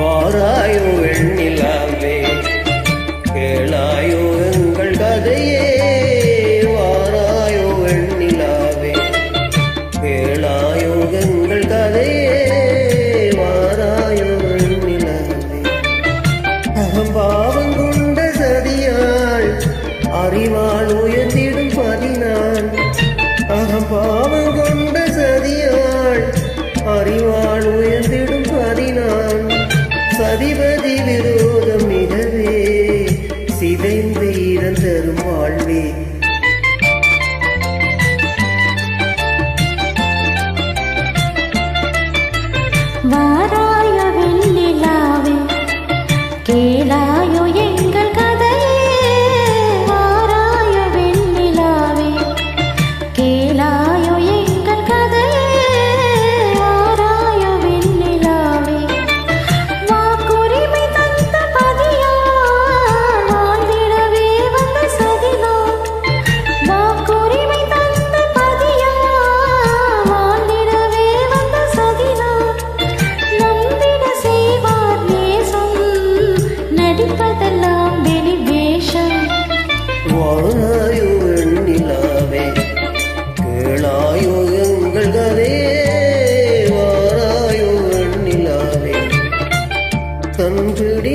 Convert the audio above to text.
வாராயோ வெண்ணிலாவே கேளாயோ எங்கள் கதையே வாராயோ வெண்ணிலாவே கேளாயோ எங்கள் கதையே வாராயோ வெண்ணிலாவே அகம்பாவம் கொண்ட சதியாள் அறிவாள் உயர் அதிபதி விரோதம் நிலவே சிதைந்து இறந்தரும் வாழ்வே. வாராய வெள்ளிலாவே கேளா தந்திட